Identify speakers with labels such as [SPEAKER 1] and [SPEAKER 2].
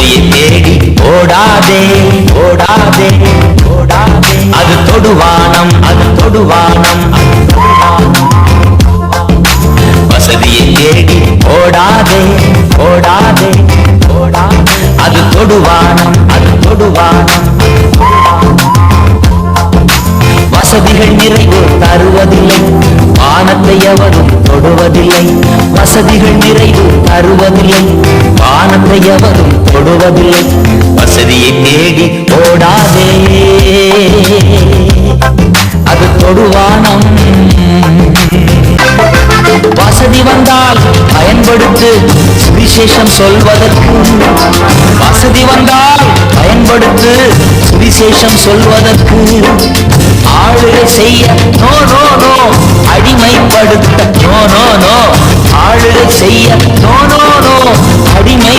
[SPEAKER 1] ஜோடியை தேடி ஓடாதே ஓடாதே ஓடாதே. அது தொடுவானம் அது தொடுவானம் வசதியை தேடி ஓடாதே ஓடாதே ஓடாதே. அது தொடுவானம் அது தொடுவானம். வசதிகள் நிறைவு தருவதில்லை. வானத்தை எவரும் தொடுவதில்லை. வசதிகள் நிறைவு தருவ எவரும் தொடுவதில்லை. வசதியை தேடி ஓடாதே. அது தொடுவானம். வசதி வந்தால் பயன்படுத்து சுவிசேஷம் சொல்வதற்கு. வசதி வந்தால் பயன்படுத்து சுவிசேஷம் சொல்வதற்கு. ஆளுகை செய்ய நோ நோ நோ. அடிமைப்படுத்த நோ நோ நோ.